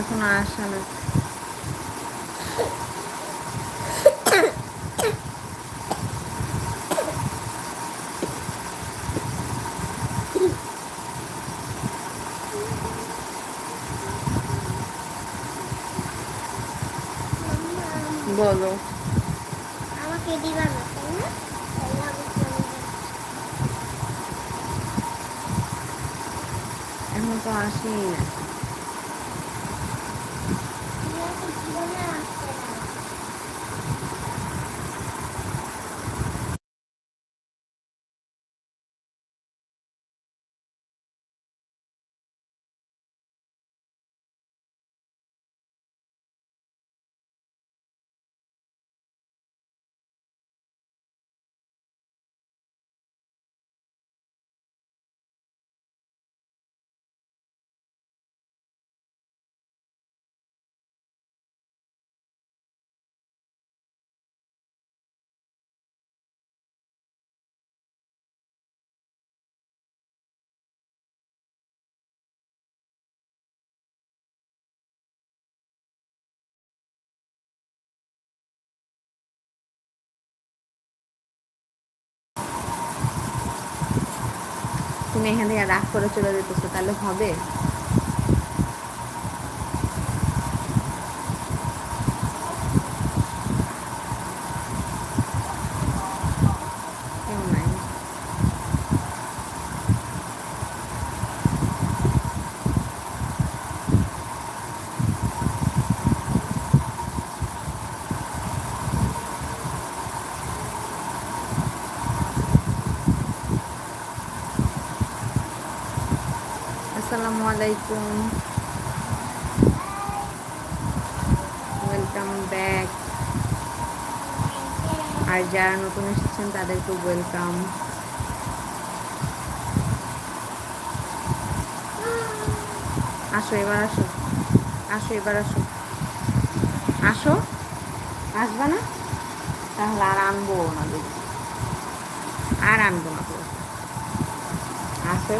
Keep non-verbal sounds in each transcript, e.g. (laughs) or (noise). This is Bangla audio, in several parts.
কেউ এখনও আসে না বলো আমাকে দিবা না তাই না তাহলে আমি চলে যাব। এখন তো আসেই না তুমি আমাকে দিবা তুমি এখান থেকে রাগ করে চলে যেতেছো তাহলে হবে কেউ নাই আসসালামু আলাইকুম। ওয়েলকাম আর যারা নতুন এসেছেন তাদেরকে ওয়েলকাম আসো, এবার আসো। আসো, এবার আসো। আসো? আসবা না? তাহলে আর আনব না আর আনব না আসো।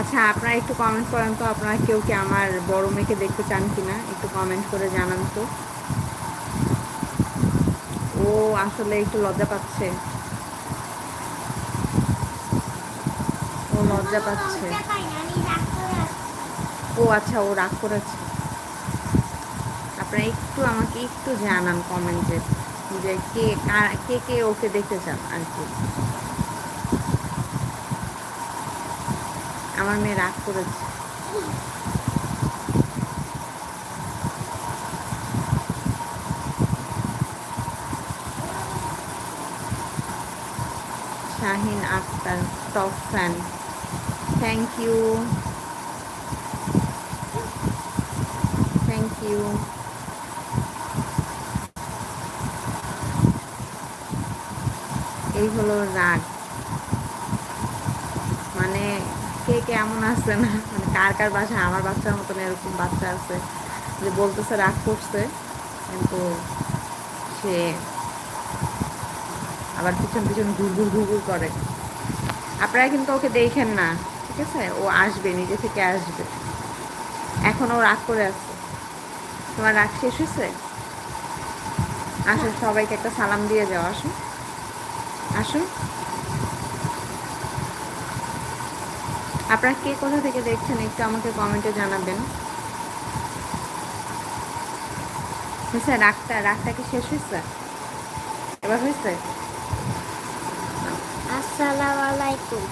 আচ্ছা আপনারা একটু কমেন্ট করেন তো, আপনারা কেউ কি আমার বড় মেয়েকে দেখতে চান কিনা? একটু কমেন্ট করে জানান তো। ও আসলে একটু লজ্জা পাচ্ছে। ও লজ্জা পাচ্ছে। না। ও আচ্ছা ও রাগ করেছে। আপনারা একটু আমাকে একটু জানান কমেন্টে যে কে কে কে ওকে দেখতে চান আর কি। আমার মেয়ে রাগ করেছে। Shahin Akhtar top fan thank you thank you এই হলো রাগ মানে কেমন আছে না? মানে কার কার বাসায় আমার বাচ্চার মতন এরকম বাচ্চা আছে? যে বলতেছে রাগ করছে, কিন্তু সে আবার পিছন পিছন ঘুর ঘুর ঘুর ঘুর করে। আপনারা কিন্তু ওকে দেখেন না, ঠিক আছে? ও আসবে, নিজে থেকে আসবে। এখন ও রাগ করে আছে। তোমার রাগ শেষ হয়েছে? আসো, সবাইকে একটা সালাম দিয়ে যাও, আসো। আসো। আপনারা কে কোথা থেকে দেখছেন একটু আমাকে কমেন্টে জানাবেন। হয়েছে রাগটা রাগটা কি শেষ হয়েছে? এবার হয়েছে? আসসালামু আলাইকুম।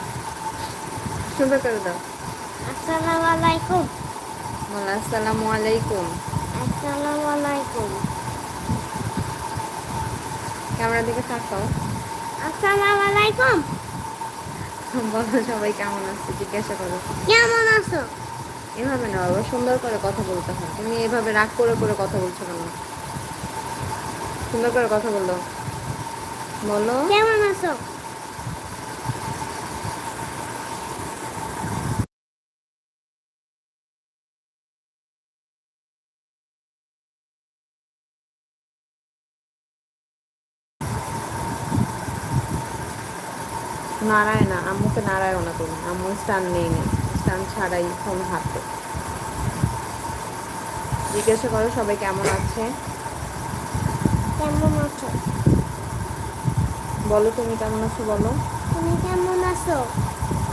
(laughs) সুন্দর করে দাও। আসসালামু আলাইকুম। বলো আসসালামু আলাইকুম। আসসালামু আলাইকুম। ক্যামেরার দিকে তাকাও। আসসালামু আলাইকুম। বলো সবাই কেমন আছে? জিজ্ঞাসা করো। কেমন আছো? এভাবে না বাবা সুন্দর করে কথা বলতে হয়। তুমি এভাবে রাগ করে করে কথা বলছো কেন? সুন্দর করে কথা বলো। বলো। কেমন আছো? নাড়ায় না আম্মুকে না তুমি। আম্মু স্টান নেই নেই স্টান ছাড়াই ফোন হাতে জিজ্ঞাসা করো সবাই কেমন আছে? কেমন আছো? বলো তুমি কেমন আছো বলো। তুমি কেমন আছো?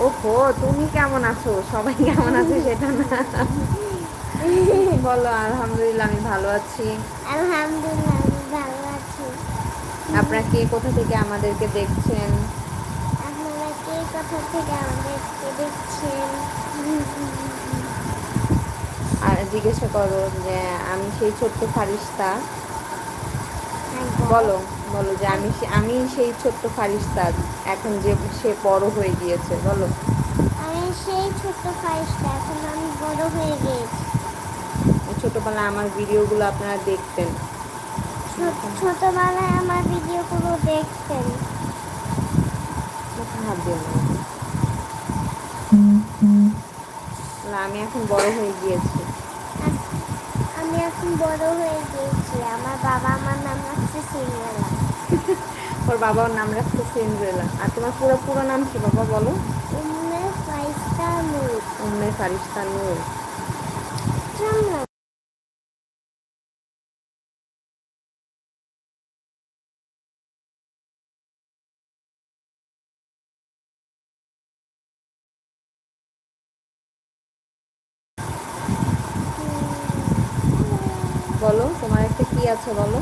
ওহো তুমি কেমন আছো? সবাই কেমন আছে সেটা না। বলো আলহামদুলিল্লাহ আমি ভালো আছি। আলহামদুলিল্লাহ আমি ভালো আছি। আপনারা কে কোথা থেকে আমাদেরকে দেখছেন? কোথা থেকে আমাদেরকে দেখছেন আর জিজ্ঞাসা করো যে আমি সেই ছোট্ট ফারিস্তা। বলো বলো যে আমি আমি সেই ছোট্ট ফারিস্তা এখন যে সে বড় হয়ে গিয়েছে বলো। আমি সেই ছোট্ট ফাইসটা এখন আমি বড় হয়ে গেছি ছোটবেলায় আমার ভিডিওগুলো আপনারা দেখতেন। ছোট- ছোটবেলায় আমার ভিডিওগুলো দেখতেন। হাত দিও না না, আমি এখন বড় হয়ে গিয়েছি। আমি এখন বড় হয়ে গিয়েছি। আমার বাবা আমার নাম রাখছে সিঙ্গেলা। (laughs) ওর বাবার নাম রাখছে সেন্দ্রেলা আর তোমার পুরো পুরো নাম কি বাবা বলো? উম্মে ফাইসটা নূর। উম্মে ফারিস্তা নূর জানলাম বলো তোমার একটা কি আছে বলো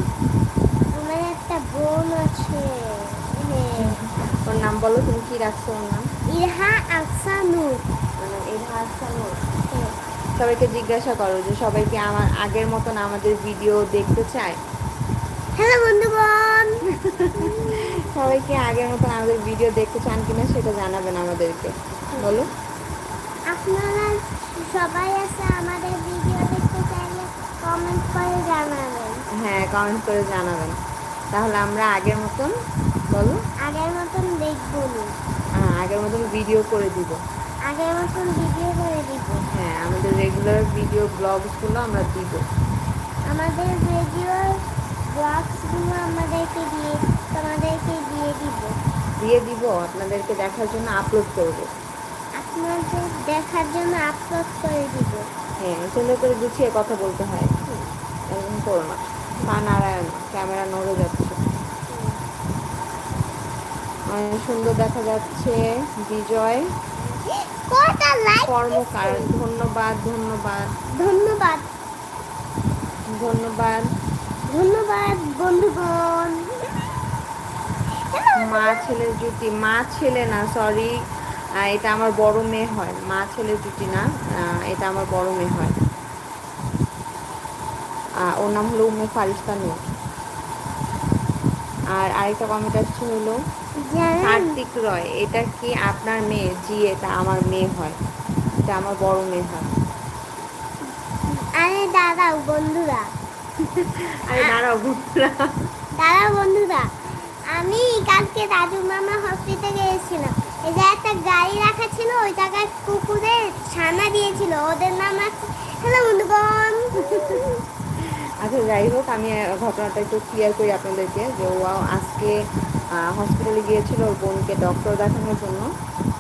আমার একটা বোন আছে হ্যাঁ ওর নাম বলো তুমি কি রাখছো ওর নাম ইরহা আফসা নূর মানে এভা আহসান নূর। হ্যাঁ। সবাইকে জিজ্ঞাসা করো যে সবাই কি আমার আগের মতন আমাদের ভিডিও দেখতে চায়? হ্যালো বন্ধুগণ। (laughs) সবাই কি আগের মতন আমাদের ভিডিও দেখতে চান কিনা সেটা জানাবেন আমাদেরকে। বলো। আপনারা সবাই আছে আমাদের ভিডিও দেখতে চাইলে কমেন্ট করে জানাবেন। হ্যাঁ কমেন্ট করে জানাবেন। তাহলে আমরা আগের মতন বলো। আগের মতন দেখব। হ্যাঁ আগের মতন ভিডিও করে দিব। আগের মতন ভিডিও করে দিব। হ্যাঁ আমাদের রেগুলার ভিডিও ব্লগসগুলো আমরা দিব। আমাদের ভিডিও ব্লগসগুলো আমাদেরকে দিয়ে তোমাদেরকে দিয়ে দিব। দিয়ে দিব আপনাদেরকে দেখার জন্য আপলোড করব। আপনাদের দেখার জন্য আপলোড করে দিব। হ্যাঁ সুন্দর করে গুছিয়ে কথা বলতে হয়। এরকম করো না। পা নারায়ণ ক্যামেরা নড়ে যাচ্ছে। অনেক সুন্দর দেখা যাচ্ছে বিজয়। কর্মকার ধন্যবাদ ধন্যবাদ। ধন্যবাদ। ধন্যবাদ। ধন্যবাদ বন্ধুগণ। মা ছেলের জুটি মা ছেলে না সরি এটা আমার বড় মেয়ে হয়। মা ছেলের জুটি না এটা আমার বড় মেয়ে হয়। ওর নাম হলো উমে ফারিস্তা নূর। আর আরেকটা কমেন্ট আসছে হলো কার্তিক রয় এটা কি আপনার মেয়ে? জি এটা আমার মেয়ে হয়। এটা আমার বড় মেয়ে হয়। আরে দাদাও বন্ধুরা। (laughs) আরে দাঁড়াও বন্ধুরা। দাদা বন্ধুরা আমি কালকে দাদু মামা হসপিটালে গিয়েছিলাম। এই যে একটা গাড়ি রাখা ছিল ওই জায়গায় কুকুরের ছানা দিয়েছিল। ওদের নাম রাখছে হ্যালো বন্ধুগণ। আচ্ছা যাই হোক আমি ঘটনাটা একটু ক্লিয়ার করি আপনাদেরকে যে ও আজকে হসপিটালে গিয়েছিল ওর বোনকে ডক্টর দেখানোর জন্য।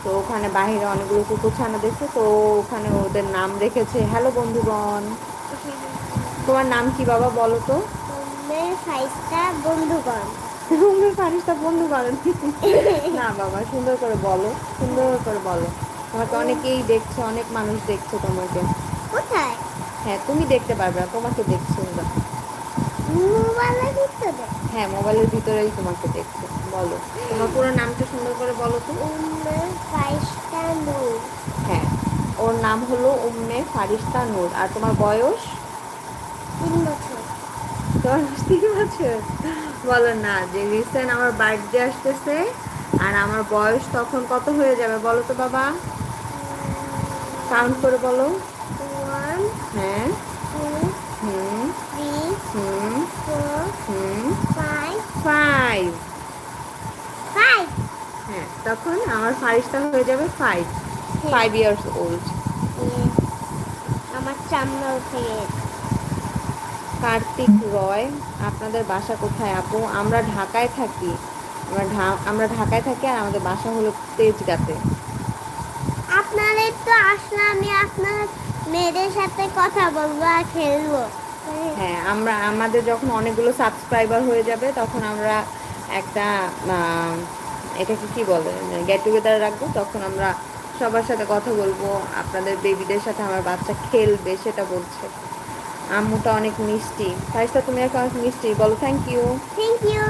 তো ওখানে বাইরে অনেকগুলো কুকুর ছানা দেখছে তো ওখানে ওদের নাম রেখেছে হ্যালো বন্ধুগণ। তোমার নাম কি বাবা বলো তো? বন্ধুগণ তুমি পারিস বন্ধু করেন না বাবা সুন্দর করে বলো সুন্দর করে বলো। তোমাকে অনেকেই দেখছে অনেক মানুষ দেখছে তোমাকে। কোথায়? হ্যাঁ তুমি দেখতে পারবে না তোমাকে দেখছে ওরা। হ্যাঁ মোবাইলের ভিতরেই তোমাকে দেখছে। বলো। তোমার পুরো নামটা সুন্দর করে বলো তো। হ্যাঁ ওর নাম হলো উম্মে ফারিস্তা নূর। আর তোমার বয়স? তিন বছর। তোমার তিন বছর। বলো না যে রিসেন্ট আমার বার্থডে আসতেছে আর আমার বয়স তখন কত হয়ে যাবে বলো তো বাবা? কাউন্ট করে বলো। হ্যাঁ two hmm three hmm four hmm five five five হ্যাঁ তখন আমার ফারিস্তা হয়ে যাবে ফাইভ ফাইভ ইয়ার্স ওল্ড আমার চামড়া উঠে কার্তিক রয় আপনাদের বাসা কোথায় আপু? আমরা ঢাকায় থাকি। আমরা আমরা ঢাকায় থাকি আর আমাদের বাসা হলো তেজগাতে। আপনাদের তো আসলে আমি আপনার মেয়েদের সাথে কথা বলব আর খেলব। হ্যাঁ আমরা আমাদের যখন অনেকগুলো সাবস্ক্রাইবার হয়ে যাবে তখন আমরা একটা এটাকে কি বলে? গেট টুগেদার রাখব তখন আমরা সবার সাথে কথা বলব আপনাদের বেবিদের সাথে আমার বাচ্চা খেলবে সেটা বলছে। আম্মুটা অনেক মিষ্টি। ফাইসা তুমি এখন অনেক মিষ্টি বলো থ্যাংক ইউ থ্যাংক ইউ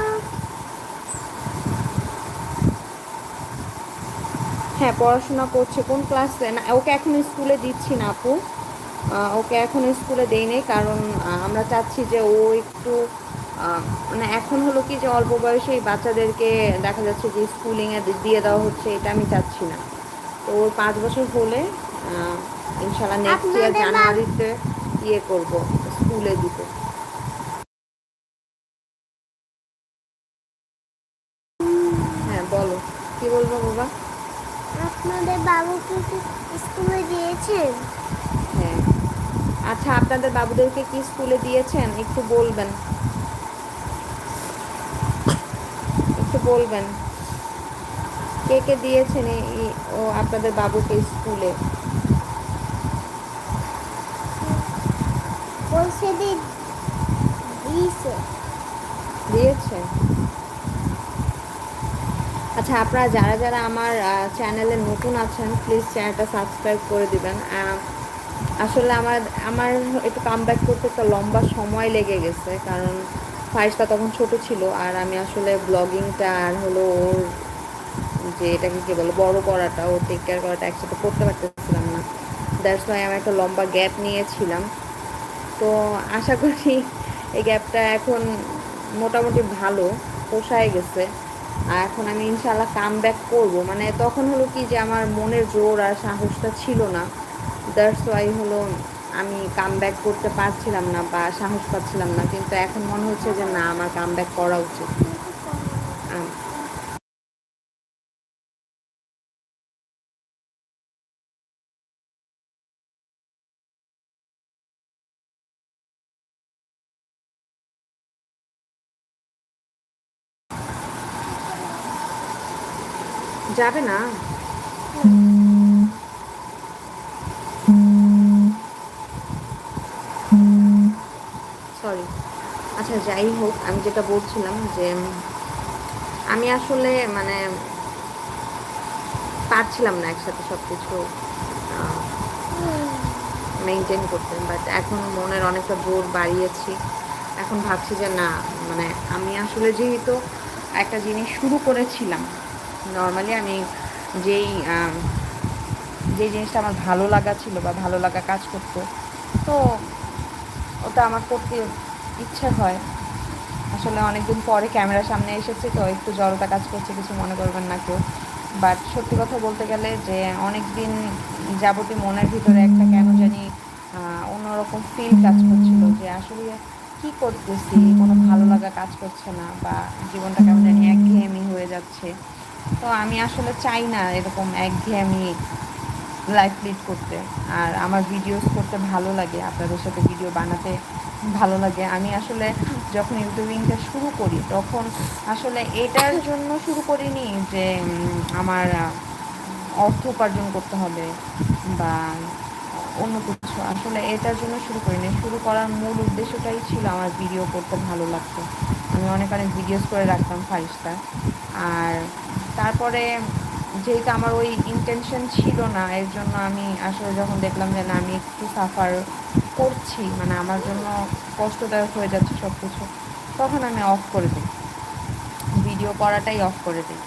হ্যাঁ পড়াশোনা করছে কোন ক্লাসে না ওকে এখন স্কুলে দিচ্ছি না আপু। ওকে এখন স্কুলে দেই নেই কারণ আমরা চাচ্ছি যে ও একটু মানে এখন হলো কি যে অল্প বয়সেই বাচ্চাদেরকে দেখা যাচ্ছে যে স্কুলিংয়ে দিয়ে দেওয়া হচ্ছে এটা আমি চাচ্ছি না। তো ওর পাঁচ বছর হলে ইনশাল্লাহ নেক্সট ইয়ার জানুয়ারিতে ইয়ে করব স্কুলে দিতে হ্যাঁ বলো কি বলব বাবা? আপনাদের বাবুকে কি স্কুলে দিয়েছেন? হ্যাঁ। আচ্ছা আপনাদের বাবুদেরকে কি স্কুলে দিয়েছেন? একটু বলবেন একটু বলবেন? কে কে দিয়েছেন এই- ও আপনাদের বাবুকে স্কুলে? দিয়েছে। আচ্ছা আপনারা যারা যারা আমার চ্যানেলে নতুন আছেন প্লিজ চ্যানেলটা সাবস্ক্রাইব করে দিবেন। আসলে আমার আমার একটু কাম ব্যাক করতে একটা লম্বা সময় লেগে গেছে কারণ ফাইসটা তখন ছোট ছিল আর আমি আসলে ব্লগিংটা আর হলো ওর যে এটাকে কী বলে, বড় করাটা, ও টেক কেয়ার করাটা একসাথে করতে পারতেছিলাম না। দ্যাটস ওয়াই আমি একটা লম্বা গ্যাপ নিয়েছিলাম। তো আশা করি এই গ্যাপটা এখন মোটামুটি ভালো, পোষায় গেছে। আর এখন আমি ইনশাল্লাহ কাম ব্যাক করব। মানে তখন হলো কি যে আমার মনের জোর আর সাহসটা ছিল না। দ্যাটস ওয়াই হলো আমি কাম ব্যাক করতে পারছিলাম না বা সাহস পাচ্ছিলাম না, কিন্তু এখন মনে হচ্ছে যে না, আমার কাম ব্যাক করা উচিত। যাবে না। যাই হোক, আমি যেটা বলছিলাম যে আমি আসলে মানে পারছিলাম না একসাথে সব কিছু মেনটেন করতে। বাট এখন মনের অনেকটা জোর বাড়িয়েছি। এখন ভাবছি যে না মানে আমি আসলে যেহেতু একটা জিনিস শুরু করেছিলাম নর্মালি আমি যেই যে জিনিসটা আমার ভালো লাগা ছিল বা ভালো লাগা কাজ করতো, তো ওটা আমার করতে ইচ্ছা হয়। আসলে অনেকদিন পরে ক্যামেরার সামনে এসেছি, তো একটু জড়তা কাজ করছে, কিছু মনে করবেন না কেউ। বাট সত্যি কথা বলতে গেলে যে অনেক দিন যাবতীয় মনের ভিতরে একটা কেন জানি অন্যরকম ফিল কাজ করছিল যে আসলে কি করতেছি, কোনো ভালো লাগা কাজ করছে না বা জীবনটা কেমন জানি একঘেয়েমি হয়ে যাচ্ছে। তো আমি আসলে চাই না এরকম একঘেয়েমি লাইফ লিড করতে। আর আমার ভিডিওস করতে ভালো লাগে, আপনাদের সাথে ভিডিও বানাতে ভালো লাগে। আমি আসলে যখন ইউটিউবিংটা শুরু করি, তখন আসলে এটার জন্য শুরু করিনি যে আমার অর্থ উপার্জন করতে হবে বা অন্য কিছু। আসলে এটার জন্য শুরু করিনি। শুরু করার মূল উদ্দেশ্যটাই ছিল আমার ভিডিও করতে ভালো লাগতো। আমি অনেক অনেক ভিডিওস করে রাখতাম ফারিস্তা। আর তারপরে যেহেতু আমার ওই ইন্টেনশন ছিল না, এর জন্য আমি আসলে যখন দেখলাম যে না, আমি একটু সাফার করছি মানে আমার জন্য কষ্টদায়ক হয়ে যাচ্ছে সব কিছু তখন আমি অফ করে দিই। ভিডিও করাটাই অফ করে দিই।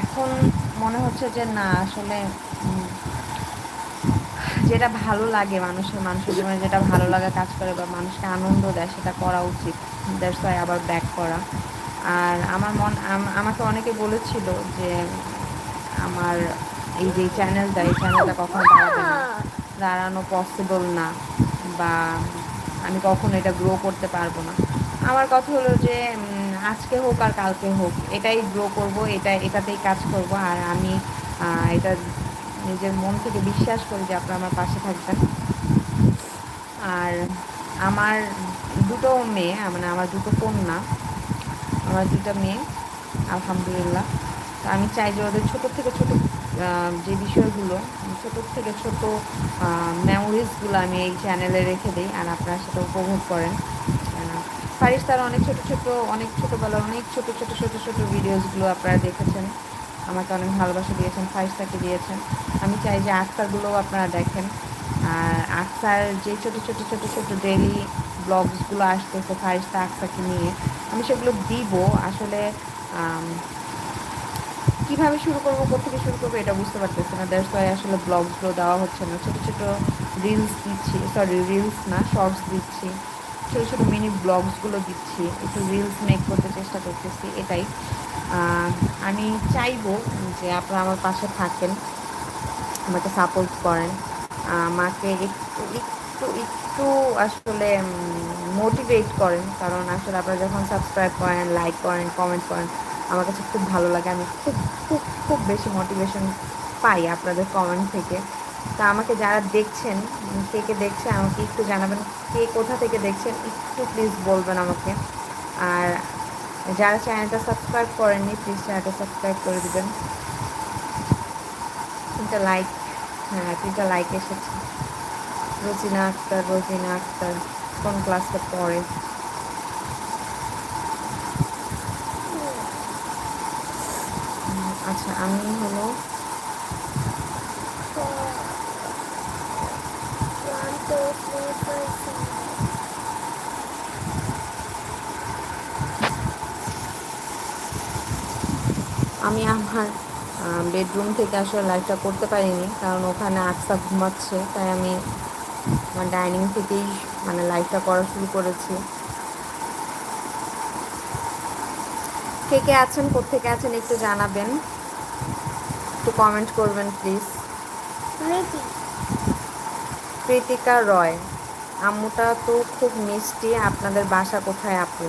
এখন মনে হচ্ছে যে না, আসলে যেটা ভালো লাগে মানুষের মানুষের জীবনে যেটা ভালো লাগা কাজ করে বা মানুষকে আনন্দ দেয়, সেটা করা উচিত। দ্যাটস আবার ব্যাক করা। আর আমার মন আমাকে অনেকে বলেছিল যে আমার এই যে চ্যানেলটা এই চ্যানেলটা কখনো দাঁড়াবে না। দাঁড়ানো পসিবল না বা আমি কখনো এটা গ্রো করতে পারব না। আমার কথা হলো যে আজকে হোক আর কালকে হোক, এটাই গ্রো করব, এটা, এটাতেই কাজ করব। আর আমি এটা নিজের মন থেকে বিশ্বাস করি যে আপনারা আমার পাশে থাকবেন। আর আমার দুটো মেয়ে মানে আমার দুটো কন্যা, আমার দুটো মেয়ে, আলহামদুলিল্লাহ। আমি চাই যে ওদের ছোট থেকে ছোট যে বিষয়গুলো, ছোট থেকে ছোট মেমোরিজগুলো আমি এই চ্যানেলে রেখে দিই আর আপনারা সেটা উপভোগ করেন। ফারিস তার অনেক ছোট ছোট, অনেক ছোটোবেলার অনেক ছোট ছোট ছোট ছোট ভিডিওসগুলো আপনারা দেখেছেন। আমাকে অনেক ভালোবাসা দিয়েছেন ফারিস তাকে দিয়েছেন। আমি চাই যে আক্তারগুলোও আপনারা দেখেন। আর আক্তার যে ছোট ছোট ছোট ছোট ডেলি ব্লগসগুলো আসতেছে ফারিস্তা আক্তারকে নিয়ে, আমি সেগুলো দিব। আসলে কীভাবে শুরু করব কোথেকে শুরু করব এটা বুঝতে পারতেছি না। দ্যাটস ওয়াই আসলে ব্লগসগুলো দেওয়া হচ্ছে না। ছোটো ছোটো রিলস দিচ্ছি সরি রিলস না শর্টস দিচ্ছি। ছোটো ছোটো মিনি ব্লগসগুলো দিচ্ছি, একটু রিলস মেক করতে চেষ্টা করতেছি, এটাই। আমি চাইব যে আপনারা আমার পাশে থাকেন, আমাকে সাপোর্ট করেন। আমাকে একটু একটু একটু আসলে মোটিভেট করেন। কারণ আসলে আপনারা যখন সাবস্ক্রাইব করেন লাইক করেন কমেন্ট করেন আমার কাছে খুব ভালো লাগে। আমি খুব খুব খুব বেশি মোটিভেশন পাই আপনাদের কমেন্ট থেকে। তা আমাকে যারা দেখছেন, কে কে দেখছেন আমাকে একটু জানাবেন, কে কোথা থেকে দেখছেন, একটু প্লিজ বলবেন আমাকে। আর যারা চ্যানেলটা সাবস্ক্রাইব করেননি প্লিজ চ্যানেলটা সাবস্ক্রাইব করে দেবেন। তিনটা লাইক হ্যাঁ তিনটা লাইক এসেছে। রোজিনা আক্তার রোজিনা আক্তার, কোন ক্লাসে পড়ে উম, আচ্ছা আমি হলো. আমি আমার বেডরুম থেকে আসলে লাইভটা করতে পারিনি, কারণ ওখানে আকসা ঘুমাচ্ছে, তাই আমি আমার ডাইনিং থেকেই মানে লাইভটা করা শুরু করেছি কে কে আছেন কোথেকে আছেন একটু জানাবেন কমেন্ট করবেন প্লিজ? কৃতিকা রয়। আম্মুটা তো খুব মিষ্টি আপনাদের বাসা কোথায় আপু?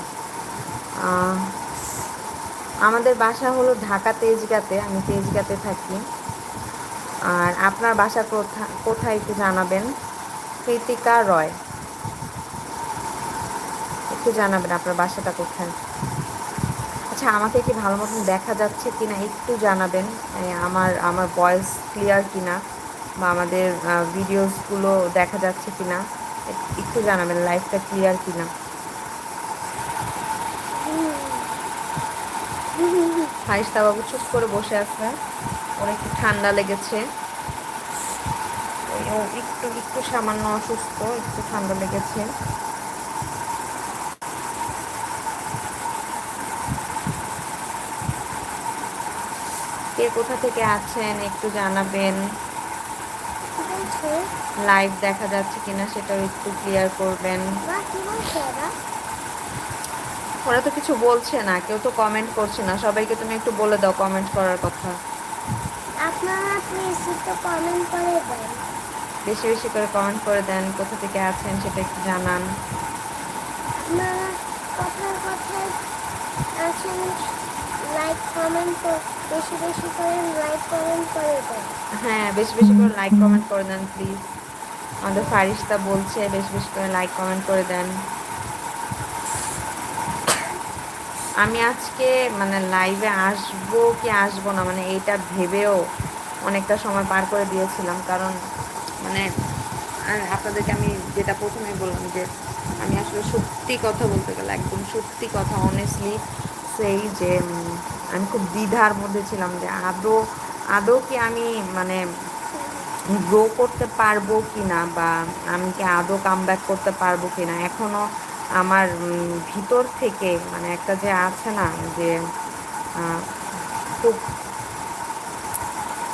আমাদের বাসা হলো ঢাকা তেজগাতে আমি তেজগাতে থাকি। আর আপনার বাসা কোথা- কোথায় একটু জানাবেন? কৃতিকা রয়। একটু জানাবেন আপনার বাসাটা কোথায়? আচ্ছা আমাকে কি ভালো মতন দেখা যাচ্ছে কি না একটু জানাবেন। আমার আমার ভয়েস ক্লিয়ার কি না বা আমাদের ভিডিওসগুলো দেখা যাচ্ছে কি না একটু জানাবেন লাইফটা ক্লিয়ার কিনা। ফাইস্তা বাবু চুপ করে বসে আছে। ওর একটু ঠান্ডা লেগেছে। একটু একটু সামান্য অসুস্থ, একটু ঠান্ডা লেগেছে। কোথা থেকে আছেন একটু জানাবেন। লাইভ দেখা যাচ্ছে কিনা সেটাও একটু ক্লিয়ার করবেন। ওরা? ওরা তো কিছু বলছে না কেউ তো কমেন্ট করছে না। সবাইকে তুমি একটু বলে দাও কমেন্ট করার কথা। আপনারা প্লিজ একটু কমেন্ট করে দেন। বেশি বেশি করে কমেন্ট করে দেন কোথা থেকে আছেন সেটা একটু জানান। আপনারা কথার কথায় আছেন লাইক কমেন্ট বেশি বেশি করে লাইক কমেন্ট করে দেন। হ্যাঁ বেশি বেশি করে লাইক কমেন্ট করে দেন প্লিজ আমাদের ফারিস্তা বলছে, বেশি বেশি করে লাইক কমেন্ট করে দেন। আমি আজকে মানে লাইভে আসব কি আসব না মানে এইটা ভেবেও অনেকটা সময় পার করে দিয়েছিলাম। কারণ মানে আপনাদেরকে আমি যেটা প্রথমে বললাম যে, আমি আসলে সত্যি কথা বলতে গেলে, একদম সত্যি কথা অনেস্টলি সেই যে আমি খুব দ্বিধার মধ্যে ছিলাম যে আদৌ আদৌ কি আমি মানে গ্রো করতে পারব কি না বা আমি কি আদৌ কাম করতে পারব কি না। এখনও আমার ভিতর থেকে মানে একটা যে আছে না যে খুব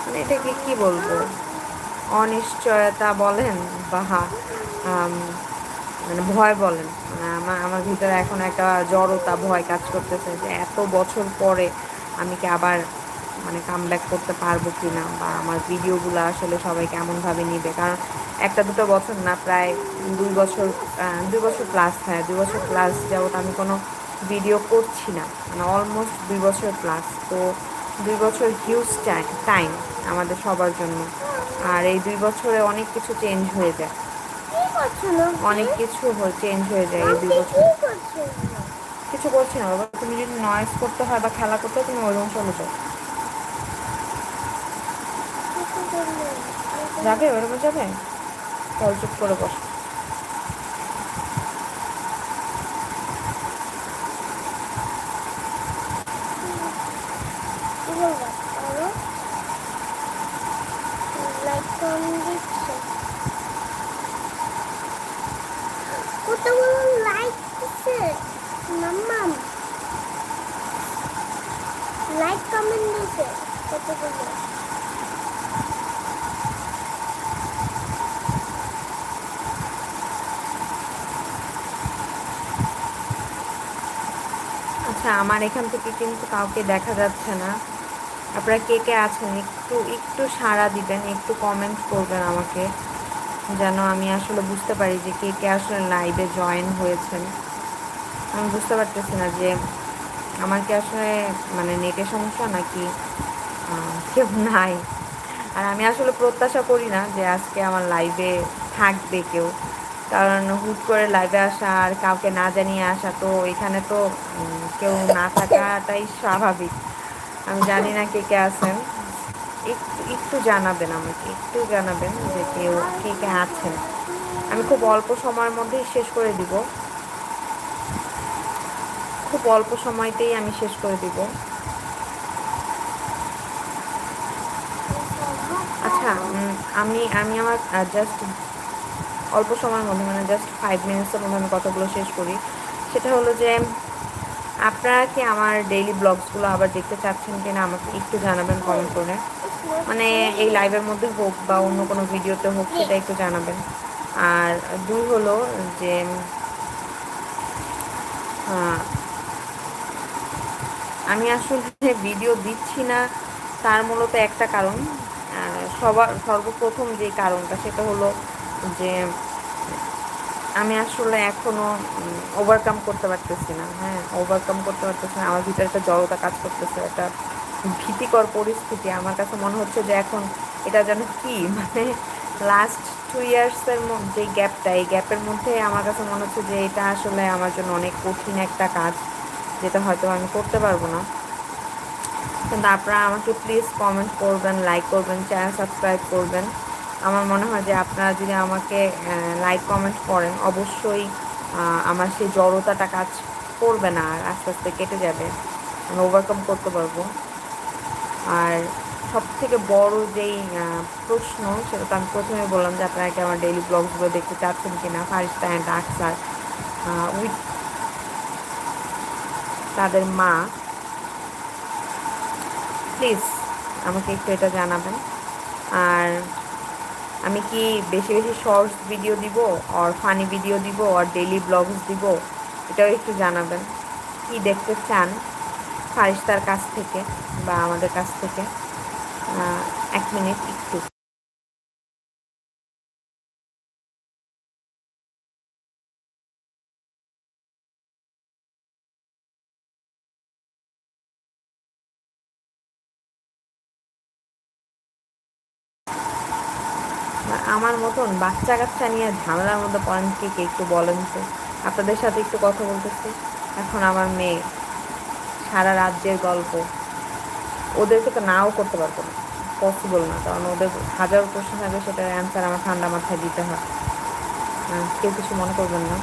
মানে এটাকে কি বলব? অনিশ্চয়তা বলেন বা মানে ভয় বলেন। আমার আমার ভিতরে এখন একটা জড়তা, ভয় কাজ করতেছে যে এত বছর পরে আমি কি আবার মানে কাম করতে পারব কি না বা আমার ভিডিওগুলো আসলে সবাই কেমনভাবে নিবে? কারণ একটা দুটো বছর না, প্রায় দুই বছর দুই বছর প্লাস হ্যাঁ দুই বছর প্লাস যাবত আমি কোনো ভিডিও করছি না। মানে অলমোস্ট দুই বছর প্লাস তো দুই বছর হিউজ টাইম আমাদের সবার জন্য। আর এই দুই বছরে অনেক কিছু চেঞ্জ হয়ে যায়। অনেক কিছু চেঞ্জ হয়ে যায় এই দুই বছর। কিছু করছি না। বাবা তুমি যদি নয়েস করতে হয় বা খেলা করতে হয় তুমি ওই চলে যাও। যাবে? ওরকম যাবে? কল চুপ করে বসো। আচ্ছা আমার এখান থেকে কিন্তু কাউকে দেখা যাচ্ছে না। আপনারা কে কে আছেন? একটু একটু সাড়া দিবেন, একটু কমেন্ট করবেন আমাকে, যেন আমি আসলে বুঝতে পারি যে কে কে আসলে লাইভে জয়েন হয়েছেন। আমি বুঝতে পারতেছি না যে আমার কি আসলে মানে নেটের সমস্যা নাকি কেউ নাই। আর আমি আসলে প্রত্যাশা করি না যে আজকে আমার লাইভে থাকবে কেউ। কারণ হুট করে লাইভে আসা আর কাউকে না জানিয়ে আসা তো এখানে তো কেউ না থাকাটাই স্বাভাবিক। আমি জানি না কে কে আছেন। একটু একটু জানাবেন আমাকে, একটু জানাবেন যে কেউ কে কে আছেন। আমি খুব অল্প সময়ের মধ্যেই শেষ করে দিব। খুব অল্প সময়তেই আমি শেষ করে দিব। আচ্ছা আমি আমি আমার জাস্ট অল্প সময়ের মধ্যে মানে জাস্ট ফাইভ মিনিটসের মধ্যে আমি কথাগুলো শেষ করি। সেটা হলো যে আপনারা কি আমার ডেইলি ব্লগসগুলো আবার দেখতে চাচ্ছেন কিনা আমাকে একটু জানাবেন কমেন্ট করে। মানে এই লাইভের মধ্যে হোক বা অন্য কোনো ভিডিওতে হোক, সেটা একটু জানাবেন। আর দুই হলো যে আমি আসলে ভিডিও দিচ্ছি না, তার মূলত একটা কারণ। সবার, সর্বপ্রথম যে কারণটা, সেটা হলো যে, আমি আসলে এখনও ওভারকাম করতে পারতেছি না। হ্যাঁ ওভারকাম করতে পারতেছি না। আমার ভিতরে একটা জড়তা কাজ করতেছে, একটা ভীতিকর পরিস্থিতি। আমার কাছে মনে হচ্ছে যে এখন এটা যেন কি? মানে লাস্ট টু ইয়ার্সের যে গ্যাপটা এই গ্যাপের মধ্যে আমার কাছে মনে হচ্ছে যে এটা আসলে আমার জন্য অনেক কঠিন একটা কাজ, যেটা হয়তো আমি করতে পারব না। কিন্তু আপনারা আমাকে প্লিজ কমেন্ট করবেন লাইক করবেন চ্যানেল সাবস্ক্রাইব করবেন। আমার মনে হয় যে আপনারা যদি আমাকে লাইক কমেন্ট করেন, অবশ্যই আমার সেই জড়তাটা কাজ করবে না, আর আস্তে আস্তে কেটে যাবে। আমি ওভারকাম করতে পারব। আর সব থেকে বড় যেই প্রশ্ন, সেটা তো আমি প্রথমে বললাম যে আপনারা কি আমার ডেইলি ব্লগসগুলো দেখতে চাচ্ছেন কি না ফারিস্তা অ্যান্ড আকসার উইথ তাদের মা। প্লিজ আমাকে একটু এটা জানাবেন। আর আমি কি বেশি বেশি শর্টস ভিডিও দিব আর ফানি ভিডিও দিব আর ডেইলি ব্লগস দিব? এটাও একটু জানাবেন। কি দেখতে চান? ফারিস্তার কাছ থেকে বা আমাদের কাছ থেকে। এক মিনিট একটু। মতন বাচ্চা কাচ্চা নিয়ে ঝামেলার মধ্যে পড়েন কে কে একটু বলেন তো। আপনাদের সাথে একটু কথা বলতেছি। এখন আমার মেয়ে সারা রাজ্যের গল্প। ওদেরকে তো নাও করতে পারব না। পসিবল না কারণ ওদের হাজার প্রশ্ন থাকবে সেটার অ্যান্সার আমার ঠান্ডা মাথায় দিতে হয়। কেউ কিছু মনে করবেন না।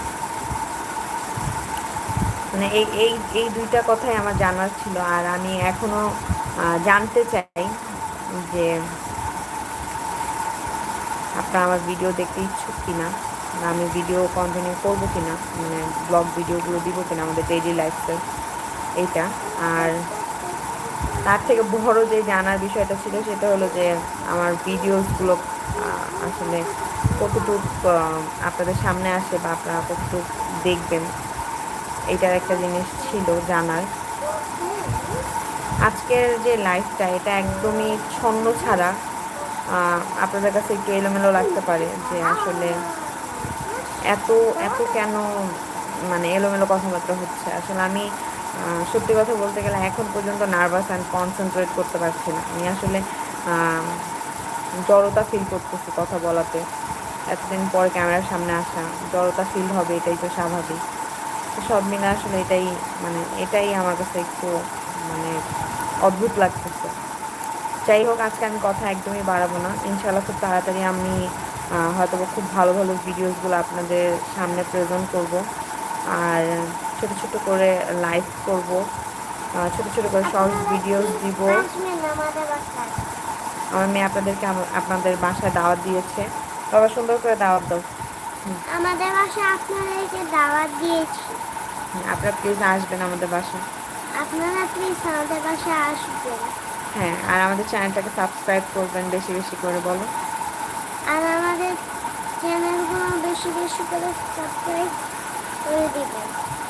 মানে এই এই এই দুইটা কথাই আমার জানার ছিল আর আমি এখনও আহ, জানতে চাই যে আপনারা আমার ভিডিও দেখতে ইচ্ছুক কিনা না আমি ভিডিও কন্টিনিউ করব কিনা মানে ব্লগ ভিডিওগুলো দিব কিনা, আমাদের ডেইলি লাইফস্টাইল এইটা। আর তার থেকে বড় যে জানার বিষয়টা ছিল, সেটা হলো যে আমার ভিডিওসগুলো আসলে কতটুক আপনাদের সামনে আসে বা আপনারা কতটুক দেখবেন এইটার একটা জিনিস ছিল জানার। আজকের যে লাইফটা এটা একদমই ছন্ন ছাড়া আপনাদের কাছে একটু এলোমেলো লাগতে পারে যে আসলে এত এত কেন মানে এলোমেলো কথাবার্তা হচ্ছে? আসলে আমি সত্যি কথা বলতে গেলে এখন পর্যন্ত নার্ভাস অ্যান্ড কনসেন্ট্রেট করতে পারছি না। আমি আসলে জড়তা ফিল করতেছি কথা বলাতে। এতদিন পর ক্যামেরার সামনে আসা, জড়তা ফিল হবে, এটাই তো স্বাভাবিক। সব মিলে আসলে এটাই মানে এটাই আমার কাছে একটু মানে অদ্ভুত লাগতেছে। যাই হোক আজকে আমি কথা একদমই বাড়াবো না। ইনশাল্লাহ খুব তাড়াতাড়ি আমি হয়তো খুব ভালো ভালো ভিডিওসগুলো আপনাদের সামনে প্রেজেন্ট করব। আর ছোট ছোট করে লাইভ করব। ছোট ছোট করে শর্টস ভিডিওস দিব। আমার মেয়ে আপনাদেরকে আপনাদের বাসায় দাওয়াত দিয়েছে। বাবা সুন্দর করে দাওয়াত দাও। আমাদের বাসায় আপনাদেরকে দাওয়াত দিয়েছি। আপনারা প্লিজ আসবেন আমাদের বাসায়। আপনারা প্লিজ আমাদের বাসায় আসবেন। হ্যাঁ আর আমাদের চ্যানেলটাকে সাবস্ক্রাইব করবেন বেশি বেশি করে বলো। আর আমাদের চ্যানেলগুলো বেশি বেশি করে সাবস্ক্রাইব করে দিবেন।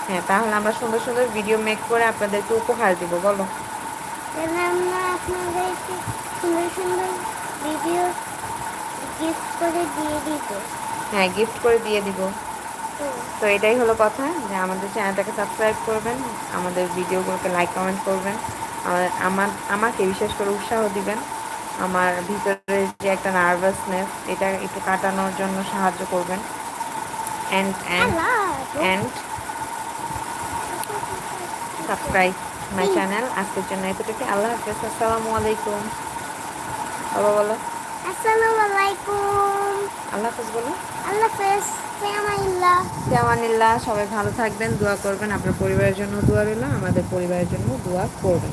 হ্যাঁ তাহলে আমরা সুন্দর সুন্দর ভিডিও মেক করে আপনাদেরকে উপহার দিব বলো। তাহলে আমরা আপনাদেরকে সুন্দর সুন্দর ভিডিও গিফট করে দিয়ে দিব। হ্যাঁ গিফট করে দিয়ে দিব। তো এটাই হলো কথা যে আমাদের চ্যানেলটাকে সাবস্ক্রাইব করবেন আমাদের ভিডিওগুলোকে লাইক কমেন্ট করবেন। আমার আমাকে বিশেষ করে উৎসাহ দিবেন। আমার ভিতরে যে একটা নার্ভাসনেস এটা একটু কাটানোর জন্য সাহায্য করবেন। And and and subscribe my channel আজকের জন্য এতটুকু আল্লাহ হাফেজ। আসসালামু আলাইকুম। বাবা বলো। আসসালামু আলাইকুম। আল্লাহ হাফেজ বলো। আল্লাহ হাফেজ। সবাই ভালো থাকবেন দোয়া করবেন। আপনার পরিবারের জন্য দোয়া রইল আমাদের পরিবারের জন্য দোয়া করবেন।